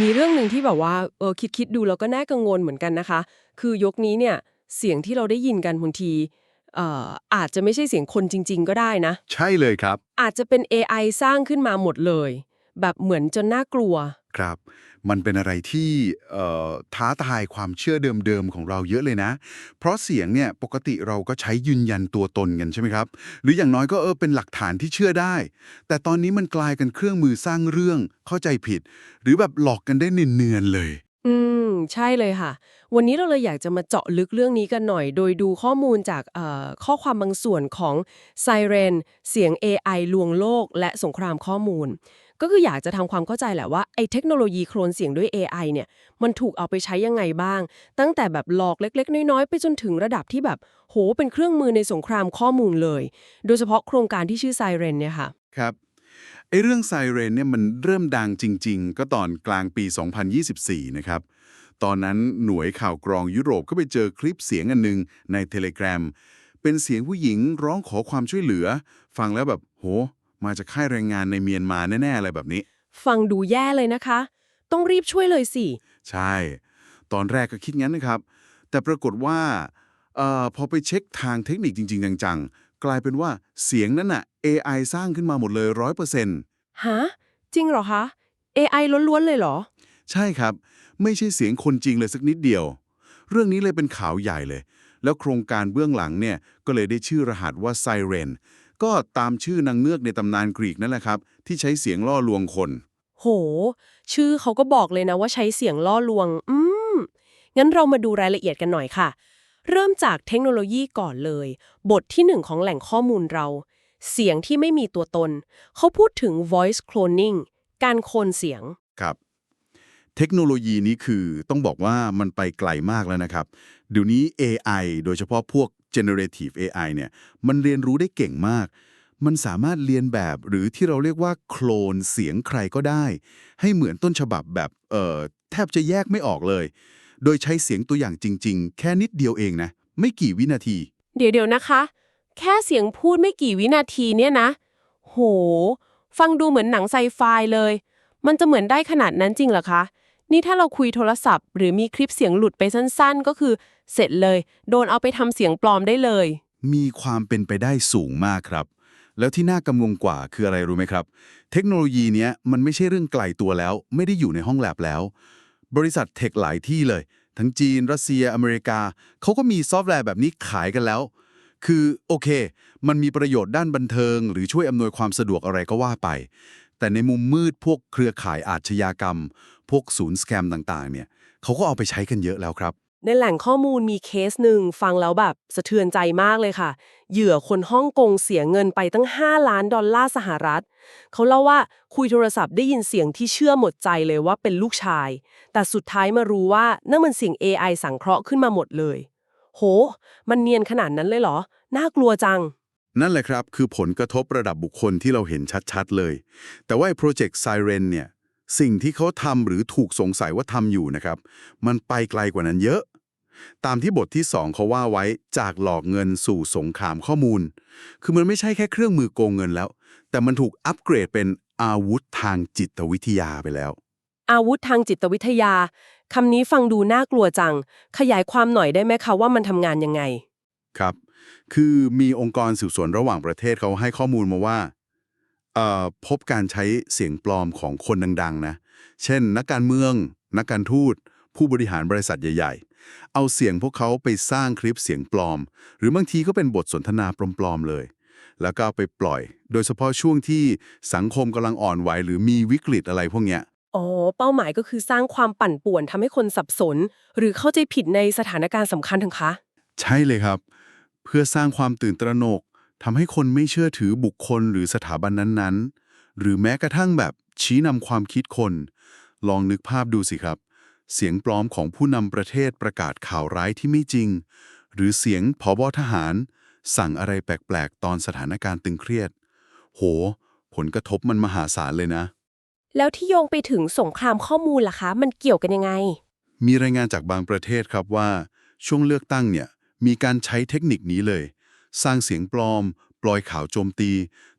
มีเรื่องหนึ่งที่แบบว่าเออคิดคิดดูแล้วก็น่ากังวลเหมือนกันนะคะ คือยกนี้เนี่ยเสียงที่เราได้ยินกันบางทีเอ่ออาจจะไม่ใช่เสียงคนจริง ๆ ก็ได้นะ ใช่เลยครับ อาจจะเป็น AI สร้างขึ้นมาหมดเลย แบบเหมือนจนน่ากลัว ครับ มันเป็นอะไรที่ท้าทายความเชื่อเดิมๆของเราเยอะเลยนะ เพราะเสียงเนี่ยปกติเราก็ใช้ยืนยันตัวตนกันใช่ไหมครับ หรืออย่างน้อยก็เออเป็นหลักฐานที่เชื่อได้ แต่ตอนนี้มันกลายกันเครื่องมือสร้างเรื่องเข้าใจผิด หรือแบบหลอกกันได้เนียนๆเลย อืม ใช่เลยค่ะ วันนี้เราเลยอยากจะมาเจาะลึกเรื่องนี้กันหน่อย โดยดูข้อมูลจากข้อความบางส่วนของ Siren เสียง AI ลวงโลก และสงครามข้อมูล ก็คืออยากจะทำความเข้าใจแหละว่าไอ้เทคโนโลยีโคลนเสียงด้วย AI เนี่ยมันถูกเอาไปใช้ยังไงบ้าง ตั้งแต่แบบหลอกเล็ก ๆ น้อยๆ ไปจนถึงระดับที่แบบโหเป็นเครื่องมือในสงครามข้อมูลเลย โดยเฉพาะโครงการที่ชื่อ Siren เนี่ยค่ะครับไอเรื่องไซเรนเนี่ยมันเริ่มดังจริง ๆ ก็ตอนกลางปี 2024 นะครับตอนนั้นหน่วยข่าวกรองยุโรปก็ไปเจอคลิปเสียงอันหนึงใน Telegram เป็นเสียงผู้หญิงร้องขอความช่วยเหลือ ฟังแล้วแบบโห มาจากค่ายแรงงานในเมียนมาแน่ๆอะไรแบบนี้ ฟังดูแย่เลยนะคะ ต้องรีบช่วยเลยสิ ใช่ ตอนแรกก็คิดงั้นนะครับ แต่ปรากฏว่าเออพอไปเช็คทางเทคนิคจริง ๆ จังๆ กลายเป็นว่าเสียงนั้นน่ะ AI สร้างขึ้นมาหมดเลยร้อยเปอร์เซ็นต์ฮะ จริงเหรอคะ AI ล้วนๆเลยเหรอ ใช่ครับ ไม่ใช่เสียงคนจริงเลยสักนิดเดียว เรื่องนี้เลยเป็นข่าวใหญ่เลย แล้วโครงการเบื้องหลังเนี่ยก็เลยได้ชื่อรหัสว่าไซเรน ก็ตามชื่อนางเงือกในตำนานกรีกนั่นแหละครับ ที่ใช้เสียงล่อลวงคน โห ชื่อเขาก็บอกเลยนะว่าใช้เสียงล่อลวง อืม งั้นเรามาดูรายละเอียดกันหน่อยค่ะ เริ่มจากเทคโนโลยีก่อนเลย บทที่หนึ่งของแหล่งข้อมูลเรา เสียงที่ไม่มีตัวตน เขาพูดถึง voice cloning การโคลนเสียง ครับ เทคโนโลยีนี้คือต้องบอกว่ามันไปไกลมากแล้วนะครับ เดี๋ยวนี้ AI โดยเฉพาะพวก generative AI เนี่ยมันเรียนรู้ได้เก่งมาก มันสามารถเรียนแบบหรือที่เราเรียกว่าโคลนเสียงใครก็ได้ ให้เหมือนต้นฉบับแบบเอ่อแทบจะแยกไม่ออกเลย โดยใช้เสียงตัวอย่างจริง ๆ แค่นิดเดียวเองนะ ไม่กี่วินาที เดี๋ยวเดี๋ยวนะคะ แค่เสียงพูดไม่กี่วินาทีเนี่ยนะ โห ฟังดูเหมือนหนังไซไฟเลย มันจะเหมือนได้ขนาดนั้นจริงเหรอคะ นี่ถ้าเราคุยโทรศัพท์ หรือมีคลิปเสียงหลุดไปสั้น ๆ ก็คือ เสร็จเลย โดนเอาไปทำเสียงปลอมได้เลย มีความเป็นไปได้สูงมากครับ แล้วที่น่ากังวลกว่าคืออะไรรู้ไหมครับ เทคโนโลยีเนี้ยมันไม่ใช่เรื่องไกลตัวแล้ว ไม่ได้อยู่ในห้องแลบแล้ว บริษัทเทคหลายที่เลย ทั้งจีน รัสเซียอเมริกา เขาก็มีซอฟต์แวร์แบบนี้ขายกันแล้ว คือโอเค มันมีประโยชน์ด้านบันเทิง หรือช่วยอำนวยความสะดวกอะไรก็ว่าไป แต่ในมุมมืดพวกเครือข่ายอาชญากรรม พวกศูนย์สแกมต่างๆเนี่ยเขาก็เอาไปใช้กันเยอะแล้วครับ ในแหล่งข้อมูลมีเคสหนึ่งฟังแล้วแบบสะเทือนใจมากเลยค่ะ เหยื่อคนฮ่องกงเสียเงินไปตั้ง 5 ล้านดอลลาร์สหรัฐ เขาเล่าว่าคุยโทรศัพท์ได้ยินเสียงที่เชื่อหมดใจเลยว่าเป็นลูกชาย แต่สุดท้ายมารู้ว่านั่นมันเสียง AI สังเคราะห์ขึ้นมาหมดเลย โห มันเนียนขนาดนั้นเลยเหรอ น่ากลัวจัง นั่นแหละครับ คือผลกระทบระดับบุคคลที่เราเห็นชัดๆเลย แต่ว่าโปรเจกต์ไซเรนเนี่ยสิ่งที่เขาทำหรือถูกสงสัยว่าทำอยู่นะครับ มันไปไกลกว่านั้นเยอะ ตามที่บทที่ 2เขาว่าไว้จากหลอกเงินสู่สงครามข้อมูล คือมันไม่ใช่แค่เครื่องมือโกงเงินแล้ว แต่มันถูกอัปเกรดเป็นอาวุธทางจิตวิทยาไปแล้ว อาวุธทางจิตวิทยาคำนี้ฟังดูน่ากลัวจัง ขยายความหน่อยได้ไหมคะว่ามันทำงานยังไง ครับ คือมีองค์กรสืบสวนระหว่างประเทศเขาให้ข้อมูลมาว่าเอ่อพบการใช้เสียงปลอมของคนดัง ๆ นะ เช่น นักการเมือง นักการทูต ผู้บริหารบริษัทใหญ่ๆ เอาเสียงพวกเขาไปสร้างคลิปเสียงปลอม หรือบางทีก็เป็นบทสนทนาปลอมๆเลย แล้วก็เอาไปปล่อย โดยเฉพาะช่วงที่สังคมกำลังอ่อนไหวหรือมีวิกฤตอะไรพวกเนี้ยอ๋อ เป้าหมายก็คือสร้างความปั่นป่วนทำให้คนสับสน หรือเข้าใจผิดในสถานการณ์สำคัญทั้งคะ ใช่เลยครับ เพื่อสร้างความตื่นตระหนกทำให้คนไม่เชื่อถือบุคคลหรือสถาบันนั้นๆ หรือแม้กระทั่งแบบชี้นำความคิดคน ลองนึกภาพดูสิครับ เสียงปลอมของผู้นำประเทศประกาศข่าวร้ายที่ไม่จริง หรือเสียงผอบอทหาร สั่งอะไรแปลกๆ ตอนสถานการณ์ตึงเครียด โห ผลกระทบมันมหาศาลเลยนะ แล้วที่โยงไปถึงสงครามข้อมูลล่ะคะ มันเกี่ยวกันยังไง มีรายงานจากบางประเทศครับว่า ช่วงเลือกตั้งเนี่ย มีการใช้เทคนิคนี้เลย สร้างเสียงปลอม ปล่อยข่าวโจมตี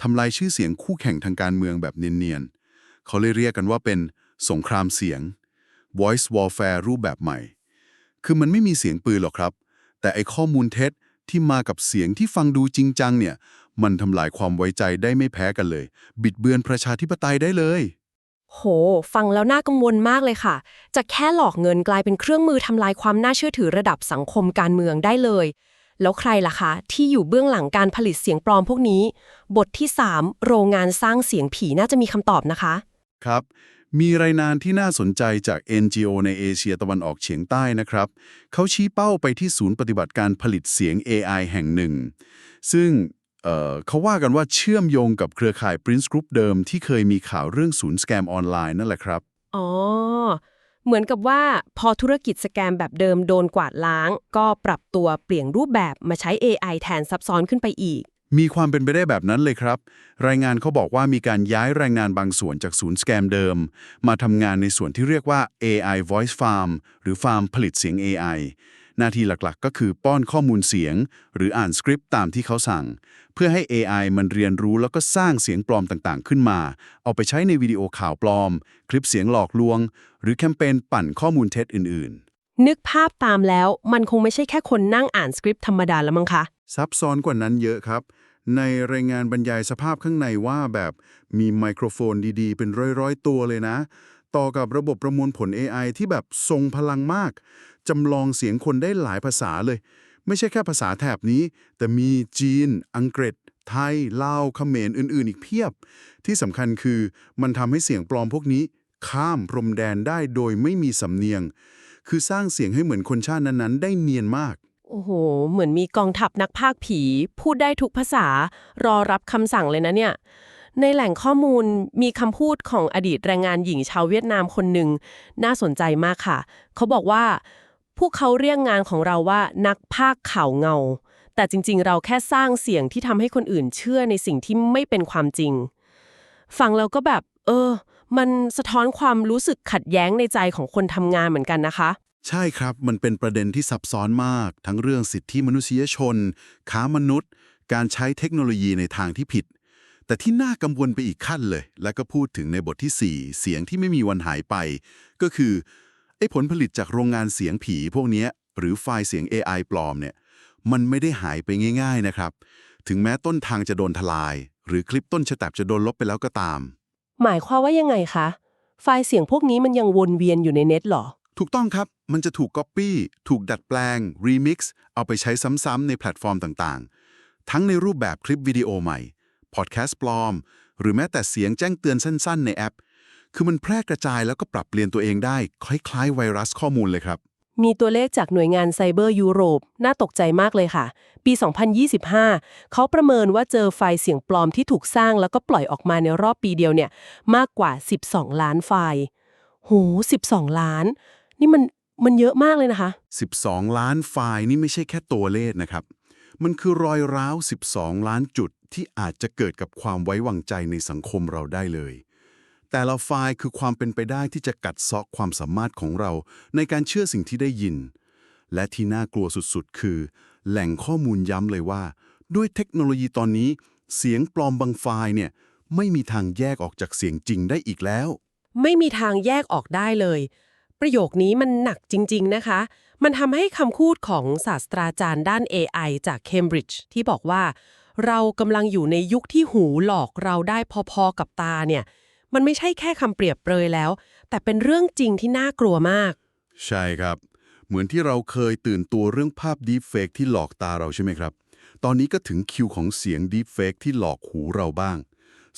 ทำลายชื่อเสียงคู่แข่งทางการเมืองแบบเนียนๆเขาเลยเรียกกันว่าเป็นสงครามเสียง voice warfare รูปแบบใหม่ คือมันไม่มีเสียงปืนหรอกครับ แต่ไอข้อมูลเท็จที่มากับเสียงที่ฟังดูจริงจังเนี่ย มันทำลายความไว้ใจได้ไม่แพ้กันเลย บิดเบือนประชาธิปไตยได้เลย โห ฟังแล้วน่ากังวลมากเลยค่ะ จะแค่หลอกเงินกลายเป็นเครื่องมือทำลายความน่าเชื่อถือระดับสังคมการเมืองได้เลย แล้วใครล่ะคะ ที่อยู่เบื้องหลังการผลิตเสียงปลอมพวกนี้ บทที่ 3 โรงงานสร้างเสียงผีน่าจะมีคำตอบนะคะ ครับ มีรายงานที่น่าสนใจจาก NGO ในเอเชียตะวันออกเฉียงใต้นะครับ เขาชี้เป้าไปที่ศูนย์ปฏิบัติการผลิตเสียง AI แห่งหนึ่ง ซึ่งเเขาว่ากันว่าเชื่อมโยงกับเครือข่าย Prince Group เดิมที่เคยมีข่าวเรื่องศูนย์สแกมออนไลน์นั่นแหละครับ อ๋อ เหมือนกับว่าพอธุรกิจสแกมแบบเดิมโดนกวาดล้าง ก็ปรับตัวเปลี่ยนรูปแบบมาใช้ AI แทนซับซ้อนขึ้นไปอีก มีความเป็นไปได้แบบนั้นเลยครับ รายงานเขาบอกว่ามีการย้ายแรงงานบางส่วนจากศูนย์สแกมเดิม มาทำงานในส่วนที่เรียกว่า AI Voice Farm หรือฟาร์มผลิตเสียง AI หน้าที่หลักๆ ก็คือป้อนข้อมูลเสียง หรืออ่านสคริปต์ตามที่เขาสั่ง เพื่อให้ AI มันเรียนรู้แล้วก็สร้างเสียงปลอมต่างๆ ขึ้นมา เอาไปใช้ในวิดีโอข่าวปลอม คลิปเสียงหลอกลวง หรือแคมเปญปั่นข้อมูลเท็จอื่นนึกภาพตามแล้วมันคงไม่ใช่แค่คนนั่งอ่านสคริปต์ธรรมดาแล้วมั้งคะๆซับซ้อนกว่านั้นเยอะครับ ในรายงานบรรยายสภาพข้างในว่าแบบมีไมโครโฟนดีๆ เป็นร้อยๆ ตัวเลยนะ ต่อกับระบบประมวลผล AI ที่แบบทรงพลังมากจำลองเสียงคนได้หลายภาษาเลย ไม่ใช่แค่ภาษาแถบนี้ แต่มีจีน อังกฤษ ไทยลาวเขมรอื่น ๆ อีกเพียบ ที่สำคัญคือมันทำให้เสียงปลอมพวกนี้ ข้ามพรมแดนได้โดยไม่มีสำเนียง คือสร้างเสียงให้เหมือนคนชาตินั้นๆ ได้เนียนมาก โอ้โห เหมือนมีกองทัพนักพากผี พูดได้ทุกภาษา รอรับคำสั่งเลยนะเนี่ย ในแหล่งข้อมูลมีคำพูดของอดีตแรงงานหญิงชาวเวียดนามคนหนึ่ง น่าสนใจมากค่ะ เขาบอกว่า พวกเขาเรียกงานของเราว่านักพากย์ข่าวเงา แต่จริงๆ เราแค่สร้างเสียงที่ทำให้คนอื่นเชื่อในสิ่งที่ไม่เป็นความจริง ฟังแล้วก็แบบ เออ มันสะท้อนความรู้สึกขัดแย้งในใจของคนทำงานเหมือนกันนะคะ ใช่ครับมันเป็นประเด็นที่ซับซ้อนมาก ทั้งเรื่องสิทธิมนุษยชน ค้ามนุษย์ การใช้เทคโนโลยีในทางที่ผิด แต่ที่น่ากังวลไปอีกขั้นเลย และก็พูดถึงในบทที่ 4 เสียงที่ไม่มีวันหายไป ก็คือไอ้ผลผลิตจากโรงงานเสียงผีพวกนี้หรือไฟล์เสียง AI ปลอมเนี่ยมันไม่ได้หายไปง่าย ๆนะครับ ถึงแม้ต้นทางจะโดนทลาย หรือคลิปต้นฉบับจะโดนลบไปแล้วก็ตาม หมายความว่ายังไงคะ ไฟล์เสียงพวกนี้มันยังวนเวียนอยู่ในเน็ตเหรอ ถูกต้องครับ มันจะถูก Copy ถูกดัดแปลง Remix เอาไปใช้ซ้ำๆในแพลตฟอร์มต่างๆ ทั้งในรูปแบบคลิปวิดีโอใหม่ พอดแคสต์ปลอม หรือแม้แต่เสียงแจ้งเตือนสั้นๆ ในแอป คือมันแพร่กระจายแล้วก็ปรับเปลี่ยนตัวเองได้ คล้ายๆ ไวรัสข้อมูลเลยครับ มีตัวเลขจากหน่วยงานไซเบอร์ยุโรป น่าตกใจมากเลยค่ะ ปี 2025 เขาประเมินว่าเจอไฟล์เสียงปลอมที่ถูกสร้างแล้วก็ปล่อยออกมาในรอบปีเดียวเนี่ยมากกว่า 12 ล้านไฟล์โห12 ล้าน นี่มันมันเยอะมากเลยนะคะ 12 ล้านไฟล์นี่ไม่ใช่แค่ตัวเลขนะครับ มันคือรอยร้าว 12 ล้านจุดที่อาจจะเกิดกับความไว้วางใจในสังคมเราได้เลย แต่ละไฟล์คือความเป็นไปได้ที่จะกัดเซาะความสามารถของเรา ในการเชื่อสิ่งที่ได้ยิน และที่น่ากลัวสุดๆ คือ แหล่งข้อมูลย้ำเลยว่า ด้วยเทคโนโลยีตอนนี้ เสียงปลอมบางไฟล์เนี่ยไม่มีทางแยกออกจากเสียงจริงได้อีกแล้ว ไม่มีทางแยกออกได้เลย ประโยคนี้มันหนักจริง ๆ นะคะ มันทำให้คำพูดของศาสตราจารย์ด้าน AI จากเคมบริดจ์ที่บอกว่า เรากำลังอยู่ในยุคที่หูหลอกเราได้พอๆกับตาเนี่ย มันไม่ใช่แค่คำเปรียบเปรยแล้ว แต่เป็นเรื่องจริงที่น่ากลัวมาก ใช่ครับ เหมือนที่เราเคยตื่นตัวเรื่องภาพ Deepfake ที่หลอกตาเราใช่ไหมครับ ตอนนี้ก็ถึงคิวของเสียง Deepfake ที่หลอกหูเราบ้าง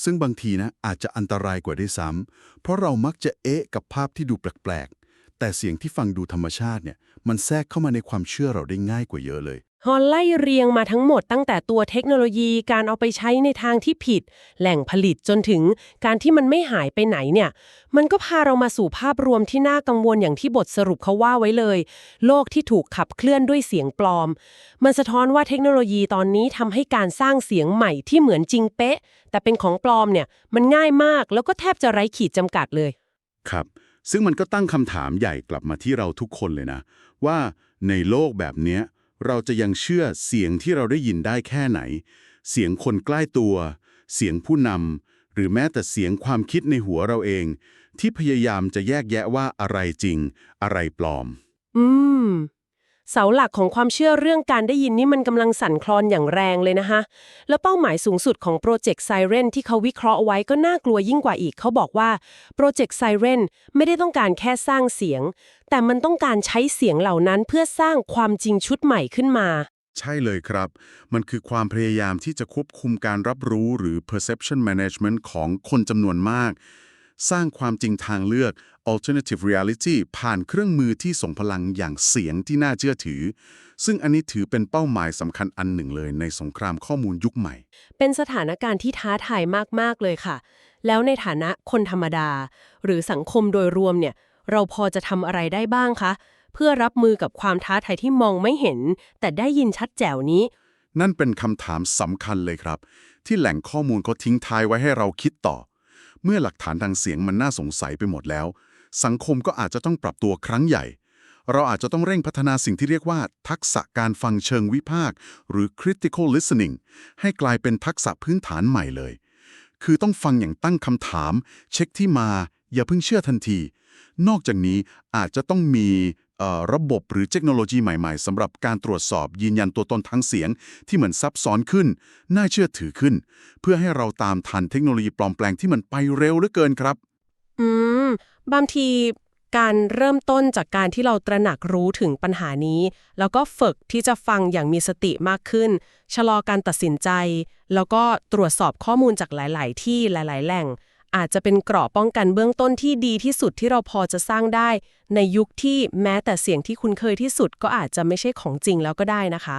ซึ่งบางทีนะอาจจะอันตรายกว่าด้วยซ้ำเพราะเรามักจะเอ๊ะกับภาพที่ดูแปลกๆ แต่เสียงที่ฟังดูธรรมชาติเนี่ยมันแทรกเข้ามาในความเชื่อเราได้ง่ายกว่าเยอะเลย ฮอลไล่เรียงมาทั้งหมดตั้งแต่ตัวเทคโนโลยีการเอาไปใช้ในทางที่ผิด แหล่งผลิตจนถึงการที่มันไม่หายไปไหนเนี่ย มันก็พาเรามาสู่ภาพรวมที่น่ากังวลอย่างที่บทสรุปเขาว่าไว้เลย โลกที่ถูกขับเคลื่อนด้วยเสียงปลอม มันสะท้อนว่าเทคโนโลยีตอนนี้ทำให้การสร้างเสียงใหม่ที่เหมือนจริงเป๊ะ แต่เป็นของปลอมเนี่ยมันง่ายมากแล้วก็แทบจะไร้ขีดจำกัดเลย ครับ ซึ่งมันก็ตั้งคำถามใหญ่กลับมาที่เราทุกคนเลยนะ ว่าในโลกแบบเนี้ยเราจะยังเชื่อเสียงที่เราได้ยินได้แค่ไหน เสียงคนใกล้ตัว เสียงผู้นำหรือแม้แต่เสียงความคิดในหัวเราเอง ที่พยายามจะแยกแยะว่าอะไรจริง อะไรปลอม อืม เสาหลักของความเชื่อเรื่องการได้ยินนี่มันกำลังสั่นคลอนอย่างแรงเลยนะคะ แล้วเป้าหมายสูงสุดของโปรเจกต์ไซเรนที่เขาวิเคราะห์ไว้ก็น่ากลัวยิ่งกว่าอีก เขาบอกว่าโปรเจกต์ไซเรนไม่ได้ต้องการแค่สร้างเสียง แต่มันต้องการใช้เสียงเหล่านั้นเพื่อสร้างความจริงชุดใหม่ขึ้นมา ใช่เลยครับ มันคือความพยายามที่จะควบคุมการรับรู้หรือ perception management ของคนจำนวนมาก สร้างความจริงทางเลือก alternative reality ผ่านเครื่องมือที่ส่งพลังอย่างเสียงที่น่าเชื่อถือ ซึ่งอันนี้ถือเป็นเป้าหมายสำคัญอันหนึ่งเลยในสงครามข้อมูลยุคใหม่ เป็นสถานการณ์ที่ท้าทายมาก ๆ เลยค่ะ แล้วในฐานะคนธรรมดา หรือสังคมโดยรวมเนี่ยเราพอจะทำอะไรได้บ้างคะ เพื่อรับมือกับความท้าทายที่มองไม่เห็น แต่ได้ยินชัดแจ๋วนี้ นั่นเป็นคำถามสำคัญเลยครับ ที่แหล่งข้อมูลเขาทิ้งท้ายไว้ให้เราคิดต่อ เมื่อหลักฐานทางเสียงมันน่าสงสัยไปหมดแล้ว สังคมก็อาจจะต้องปรับตัวครั้งใหญ่ เราอาจจะต้องเร่งพัฒนาสิ่งที่เรียกว่า ทักษะการฟังเชิงวิพากษ์หรือ critical listening ให้กลายเป็นทักษะพื้นฐานใหม่เลย คือต้องฟังอย่างตั้งคำถาม เช็คที่มา อย่าเพิ่งเชื่อทันที นอกจากนี้อาจจะต้องมี ระบบหรือเทคโนโลยีใหม่ๆสำหรับการตรวจสอบยืนยันตัวตนทางเสียง ที่เหมือนซับซ้อนขึ้น น่าเชื่อถือขึ้น เพื่อให้เราตามทันเทคโนโลยีปลอมแปลงที่มันไปเร็วเหลือเกินครับ อืม บางทีการเริ่มต้นจากการที่เราตระหนักรู้ถึงปัญหานี้ แล้วก็ฝึกที่จะฟังอย่างมีสติมากขึ้น ชะลอการตัดสินใจ แล้วก็ตรวจสอบข้อมูลจากหลาย ๆ ที่หลาย ๆ แหล่ง อาจจะเป็นเกราะป้องกันเบื้องต้นที่ดีที่สุดที่เราพอจะสร้างได้ ในยุคที่แม้แต่เสียงที่คุณเคยที่สุดก็อาจจะไม่ใช่ของจริงแล้วก็ได้นะคะ